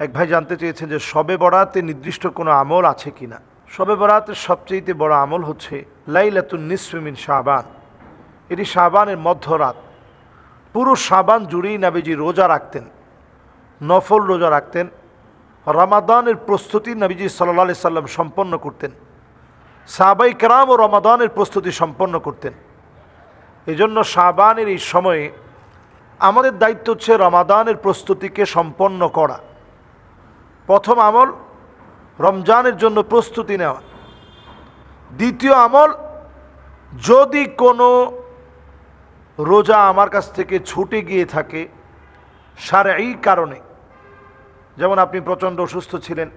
এক ভাই জানতে চেয়েছেন যে শবে বরাতে নির্দিষ্ট কোনো আমল আছে কি না শবে বরাতের সবচেয়ে বড় আমল হচ্ছে লাইলাতুন নিসমিন শাহবান এটি শাহবানের মধ্যরাত। পুরো শাবান জুড়েই নাবিজি রোজা রাখতেন, নফল রোজা রাখতেন, রমাদানের প্রস্তুতি নবীজি সাল্লা সাল্লাম সম্পন্ন করতেন, সাহাবাই কেরাম ও রমাদানের প্রস্তুতি সম্পন্ন করতেন। এজন্য শাবানের এই সময়ে আমাদের দায়িত্ব হচ্ছে রমাদানের প্রস্তুতিকে সম্পন্ন করা। প্রথম আমল রমজানের জন্য প্রস্তুতি নেওয়া। দ্বিতীয় আমল, যদি কোনো রোজা আমার কাছ থেকে ছুটে গিয়ে থাকে সার এই কারণে, যেমন আপনি প্রচণ্ড অসুস্থ ছিলেন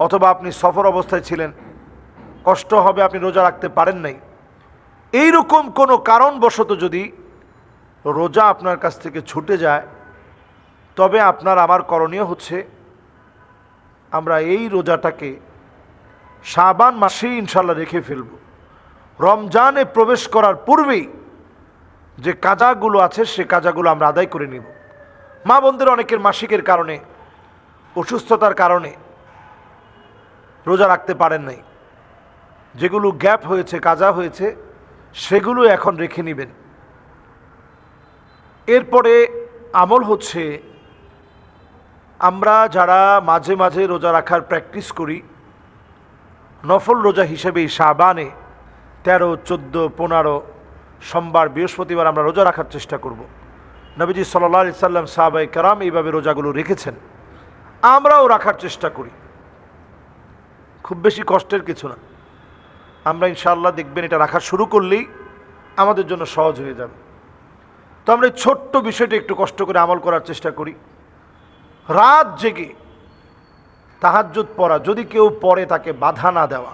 অথবা আপনি সফর অবস্থায় ছিলেন, কষ্ট হবে আপনি রোজা রাখতে পারেন নাই এই রকম কোনো কারণবশত যদি রোজা আপনার কাছ থেকে ছুটে যায়, তবে আপনার আমার করণীয় হচ্ছে আমরা এই রোজাটাকে শাবান মাসেই ইনশাল্লাহ রেখে ফেলব। রমজানে প্রবেশ করার পূর্বেই যে কাজাগুলো আছে, সে কাজাগুলো আমরা আদায় করে নিব। মা বোনদের অনেকের মাসিকের কারণে, অসুস্থতার কারণে রোজা রাখতে পারেন নাই। যেগুলো গ্যাপ হয়েছে, কাজা হয়েছে, সেগুলো এখন রেখে নেবেন। এরপরে আমল হচ্ছে আমরা যারা মাঝে মাঝে রোজা রাখার প্র্যাকটিস করি, নফল রোজা হিসেবে শাবানে তেরো, চোদ্দ, পনেরো, সোমবার, বৃহস্পতিবার আমরা রোজা রাখার চেষ্টা করব। নবীজি সাল্লা সাল্লাম সাহাবাই কারাম এইভাবে রোজাগুলো রেখেছেন। আমরাও রাখার চেষ্টা করি। খুব বেশি কষ্টের কিছু না। আমরা ইনশাআল্লাহ দেখবেন এটা রাখা শুরু করলেই আমাদের জন্য সহজ হয়ে যাবে। তো আমরা এই ছোট্ট বিষয়টা একটু কষ্ট করে আমল করার চেষ্টা করি। রাত জেগে তাহাজ্জুদ পড়া, যদি কেউ পড়ে তাকে বাধা না দেওয়া।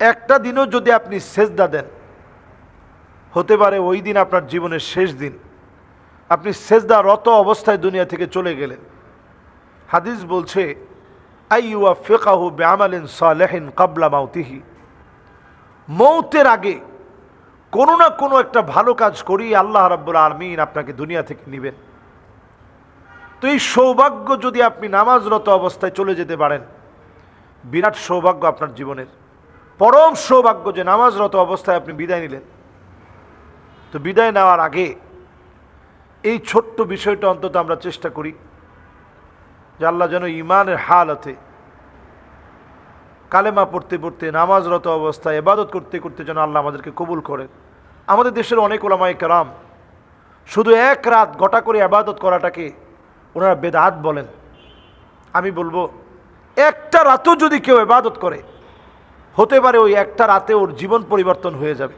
একটা দিনও যদি আপনি সেজদা দেন, হতে পারে ওই দিন আপনার জীবনের শেষ দিন। আপনি সেজদা রত অবস্থায় দুনিয়া থেকে চলে গেলেন। হাদিস বলছে আইয়ুয়া ফেকাহু ব্যামালিন সালেহিন কাবলা মাউতিহি। মৌতের আগে কোনো না কোনো একটা ভালো কাজ করি আল্লাহ রাব্বুল আলমিন আপনাকে দুনিয়া থেকে নেবেন। তো এই সৌভাগ্য যদি আপনি নামাজরত অবস্থায় চলে যেতে পারেন, বিরাট সৌভাগ্য আপনার জীবনের। পরম সৌভাগ্য যে নামাজরত অবস্থায় আপনি বিদায় নিলেন। তো বিদায় নেওয়ার আগে এই ছোট্ট বিষয়টা অন্তত আমরা চেষ্টা করি, যে আল্লাহ যেন ইমানের হালতে কালেমা পড়তে পড়তে, নামাজরত অবস্থায় এবাদত করতে করতে যেন আল্লাহ আমাদেরকে কবুল করেন। আমাদের দেশের অনেক ওলামায় কারাম শুধু এক রাত গোটা করে আবাদত করাটাকে ওনারা বেদাত বলেন। আমি বলব, একটা রাতও যদি কেউ এবাদত করে, হতে পারে ওই একটা রাতে ওর জীবন পরিবর্তন হয়ে যাবে।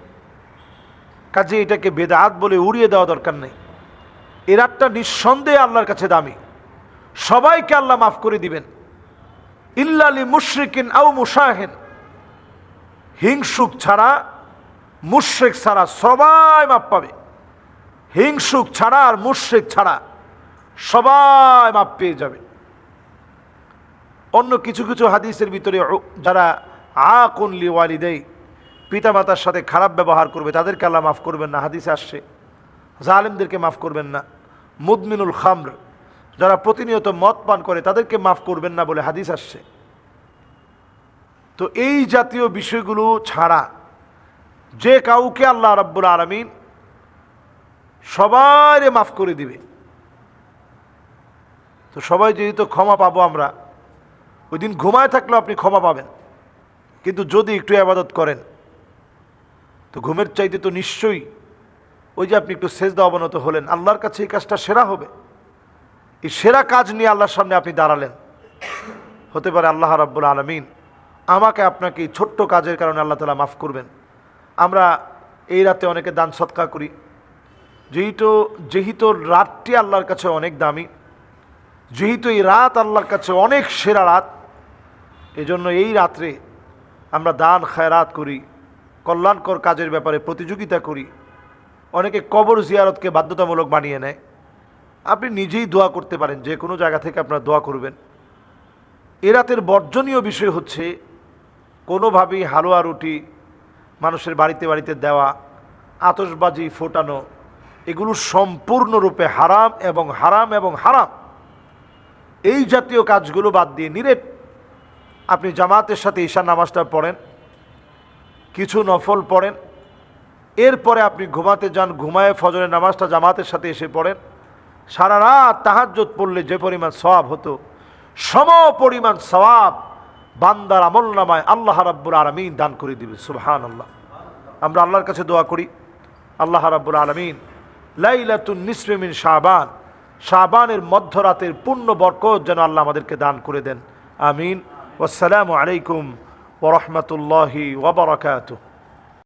কাজে এটাকে বেদাত বলে উড়িয়ে দেওয়া দরকার নেই। এ রাতটা নিঃসন্দেহে আল্লাহর কাছে দামি। সবাইকে আল্লাহ মাফ করে দিবেন। ইল্লালি মুশরিকিন আউ মুশাহেন। হিংসুক ছাড়া, মুশ্রিক ছাড়া সবাই মাপ পাবে। হিংসুক ছাড়া আর মুশ্রিক ছাড়া সবাই মাপ পেয়ে যাবে। অন্য কিছু কিছু হাদিসের ভিতরে যারা আ কুনলি ওয়ালিদেই পিতামাতার সাথে খারাপ ব্যবহার করবে, তাদেরকে আল্লাহ মাফ করবেন না, হাদিসে আসছে। জালেমদেরকে মাফ করবেন না। মুদমিনুল খামর, যারা প্রতিনিয়ত মদ পান করে, তাদেরকে মাফ করবেন না বলে হাদিস আসছে। তো এই জাতীয় বিষয়গুলো ছাড়া যে কাউকে আল্লাহ রাব্বুল আলমিন সবাইরে মাফ করে দিবে। তো সবাই যেহেতু ক্ষমা পাবো আমরা ওই দিন ঘুমায় থাকলেও আপনি ক্ষমা পাবেন। কিন্তু যদি একটু আবাদত করেন, তো ঘুমের চাইতে তো নিশ্চয়ই ওই যে আপনি একটু সেজদা অবনত হলেন, আল্লাহর কাছে এই কাজটা সেরা হবে। এই সেরা কাজ নিয়ে আল্লাহর সামনে আপনি দাঁড়ালেন। হতে পারে আল্লাহ রাব্বুল আলমিন আমাকে আপনাকে এই ছোট্ট কাজের কারণে আল্লাহ তালা মাফ করবেন। আমরা এই রাতে অনেকে দান সৎকা করি। যেহেতু যেহেতু রাতটি আল্লাহর কাছে অনেক দামি যেহেতু এই রাত আল্লাহর কাছে অনেক সেরা রাত, এজন্য এই রাত্রে আমরা দান, খায়রাত করি, কল্যাণকর কাজের ব্যাপারে প্রতিযোগিতা করি। অনেকে কবর জিয়ারতকে বাধ্যতামূলক বানিয়ে নেয়। আপনি নিজেই দোয়া করতে পারেন, যে কোনো জায়গা থেকে আপনারা দোয়া করবেন। এ রাতের বর্জনীয় বিষয় হচ্ছে, কোনোভাবেই হালুয়া রুটি, মানুষের বাড়িতে বাড়িতে দেওয়া আতসবাজি ফোটানো, এগুলো সম্পূর্ণরূপে হারাম এবং হারাম এবং হারাম। এই জাতীয় কাজগুলো বাদ দিয়ে নিরেট আপনি জামাতের সাথে ঈশান নামাজটা পড়েন, কিছু নফল পড়েন, এরপরে আপনি ঘুমাতে যান, ঘুমায় ফজরের নামাজটা জামাতের সাথে এসে পড়েন, সারা রাত তাহাজ্জত পড়লে যে পরিমাণ সওয়াব হতো, সম পরিমাণ সওয়াব বান্দার আমল নামায় আল্লাহ রাব্বুল আলমিন দান করে দিবে সুবহান আল্লাহ আমরা আল্লাহর কাছে দোয়া করি, আল্লাহ রাব্বুল আলমিন লাইলাতুন নিসমিন শাহবান শাহবানের মধ্যরাতের পূর্ণ বরকত যেন আল্লাহ আমাদেরকে দান করে দেন। আমিন। আসসালামু আলাইকুম ওরহমতুল্লাহি ওবরাকাতুহ